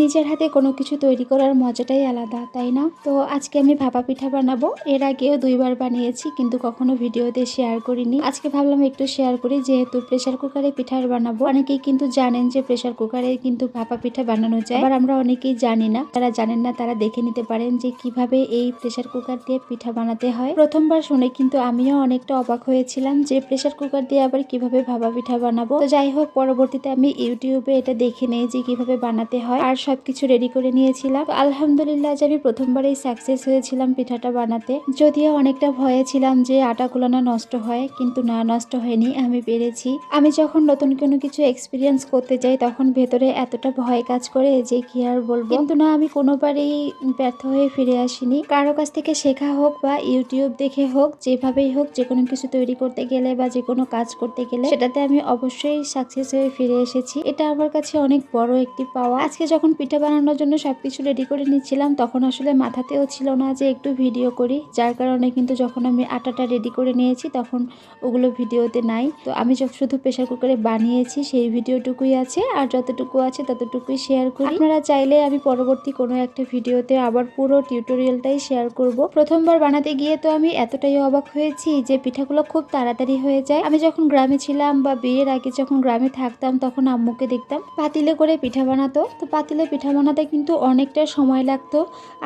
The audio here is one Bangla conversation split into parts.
নিজের হাতে কোনো কিছু তৈরি করার মজাটাই আলাদা, তাই না? তো আজকে আমি ভাপা পিঠা বানাবো। এর আগেও দুইবার বানিয়েছি, কিন্তু কখনো ভিডিওতে শেয়ার করিনি। আজকে ভাবলাম একটু শেয়ার করি, যেহেতু প্রেশার কুকারে পিঠার বানাবো। অনেকেই কিন্তু জানেন যে প্রেশার কুকারে কিন্তু ভাপা পিঠা বানানো যায়। আবার আমরা অনেকেই জানি না তারা জানেন না তারা দেখে নিতে পারেন যে কীভাবে এই প্রেসার কুকার দিয়ে পিঠা বানাতে হয়। প্রথমবার শুনে কিন্তু আমিও অনেকটা অবাক হয়েছিলাম যে প্রেসার কুকার দিয়ে আবার কীভাবে ভাপা পিঠা বানাবো। তো যাই হোক, পরবর্তীতে আমি ইউটিউবে এটা দেখে নেই যে কীভাবে বানাতে হয়। আর সবকিছু রেডি করে নিয়েছিলাম। আলহামদুলিল্লাহ যে আমি প্রথমবারেই সাকসেস হয়েছিলাম পিঠাটা বানাতে। যদিও অনেকটা ভয়ে ছিলাম যে আটাগুলো না নষ্ট হয়, কিন্তু না নষ্ট হয়নি, আমি পেরেছি। আমি যখন নতুন কোনো কিছু এক্সপিরিয়েন্স করতে যাই, তখন ভেতরে এতটা ভয় কাজ করে যে কি আর বলব। কিন্তু না, আমি কোনোবারই ব্যর্থ হয়ে ফিরে আসিনি। কারও কাছ থেকে শেখা হোক বা ইউটিউব দেখে হোক, যেভাবেই হোক, যে কোনো কিছু তৈরি করতে গেলে বা যে কোনো কাজ করতে গেলে, সেটাতে আমি অবশ্যই সাকসেস হয়ে ফিরে এসেছি। এটা আমার কাছে অনেক বড় একটি পাওয়া। আজকে যখন পিঠা বানানোর জন্য সব কিছু রেডি করে নিচ্ছিলাম, তখন আসলে মাথাতেও ছিল না যে একটু ভিডিও করি। যার কারণে কিন্তু যখন আমি আটাটা রেডি করে নিয়েছি, তখন ওগুলো ভিডিওতে নাই। তো আমি শুধু প্রেশার কুকারে বানিয়েছি, সেই ভিডিওটুকুই আছে। আর যতটুকু আছে, ততটুকুই শেয়ার করি। আপনারা চাইলে আমি পরবর্তী কোনো একটা ভিডিওতে আবার পুরো টিউটোরিয়ালটাই শেয়ার করব। প্রথমবার বানাতে গিয়ে তো আমি এতটাই অবাক হয়েছি যে পিঠাগুলো খুব তাড়াতাড়ি হয়ে যায়। আমি যখন গ্রামে ছিলাম বা বিয়ের আগে যখন গ্রামে থাকতাম, তখন আম্মুকে দেখতাম, পাতিলে করে পিঠা বানাতো? তো পাতিলে পিঠা বানাতে কিন্তু অনেকটা সময় লাগতো।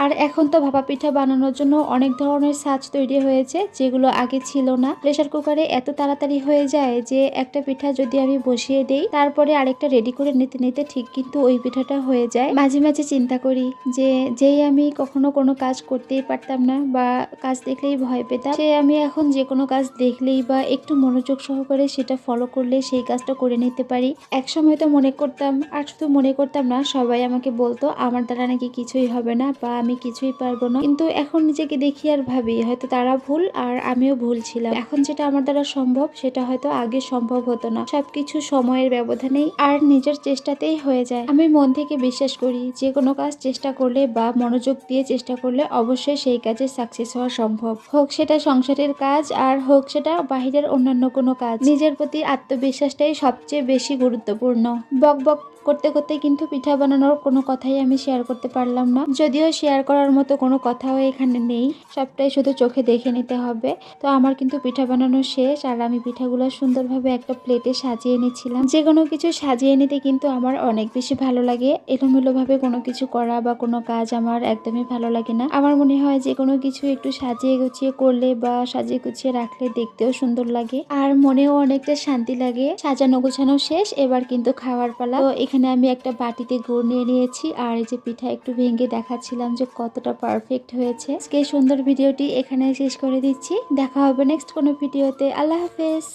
আর এখন তো ভাপা পিঠা বানানোর জন্য অনেক ধরনের সাজ তৈরি হয়েছে, যেগুলো আগে ছিল না। প্রেসার কুকারে এত তাড়াতাড়ি হয়ে যায় যে একটা পিঠা যদি আমি বসিয়ে দেই, তারপরে আরেকটা রেডি করে নিতে নিতে ঠিক কিন্তু ওই পিঠাটা হয়ে যায়। মাঝে মাঝে চিন্তা করি যে, যেই আমি কখনো কোনো কাজ করতেই পারতাম না বা কাজ দেখলেই ভয় পেতাম, সে আমি এখন যে কোনো কাজ দেখলেই বা একটু মনোযোগ সহকারে সেটা ফলো করলে সেই কাজটা করে নিতে পারি। এক সময় তো মনে করতাম, আর শুধু মনে করতাম না, সবাই আমাকে বলতো, আমার দ্বারা নাকি কিছুই হবে না বা আমি কিছুই পারব না। কিন্তু এখন নিজেকে দেখি আর ভাবি, হয়তো তারা ভুল আর আমিও ভুল ছিলাম। এখন যেটা আমার দ্বারা সম্ভব, সেটা হয়তো আগে সম্ভব হতো না। সবকিছু সময়ের ব্যবধানেই আর নিজের চেষ্টাতেই হয়ে যায়। আমি মন থেকে বিশ্বাস করি, যে কোনো কাজ চেষ্টা করলে বা মনোযোগ দিয়ে চেষ্টা করলে অবশ্যই সেই কাজে সাকসেস হওয়া সম্ভব। হোক সেটা সংসারের কাজ আর হোক সেটা বাহিরের অন্যান্য কোনো কাজ। নিজের প্রতি আত্মবিশ্বাসটাই সবচেয়ে বেশি গুরুত্বপূর্ণ। বক বক করতে করতে কিন্তু পিঠা বানানোর কোনো কথাই আমি শেয়ার করতে পারলাম না। যদিও শেয়ার করার মতো কোনো কথাও এখানে নেই। সবটাই শুধু চোখে দেখে নিতে হবে। তো আমার কিন্তু পিঠা বানানো শেষ। আর আমি পিঠাগুলো সুন্দরভাবে একটা প্লেটে সাজিয়ে নিচ্ছিলাম। যে কোনো কিছু সাজিয়ে নিতে কিন্তু আমার অনেক বেশি ভালো লাগে। এলোমেলোভাবে কোনো কিছু করা বা কোনো কাজ আমার একদমই ভালো লাগে না। আমার মনে হয় যে কোনো কিছু একটু সাজিয়ে গুছিয়ে করলে বা সাজিয়ে গুছিয়ে রাখলে দেখতেও সুন্দর লাগে। আর মনেও অনেকটা শান্তি লাগে। সাজানো গোছানো শেষ। এবার কিন্তু খাওয়ার পালা। তো এখানে আমি একটা বাটিতে গুড় নিয়ে নিয়েছি আর এই যে পিঠা একটু ভেঙে দেখাচ্ছিলাম যে কতটা পারফেক্ট হয়েছে। আজকে সুন্দর ভিডিওটি এখানে শেষ করে দিচ্ছি। দেখা হবে নেক্সট কোনো ভিডিওতে। আল্লাহ হাফেজ।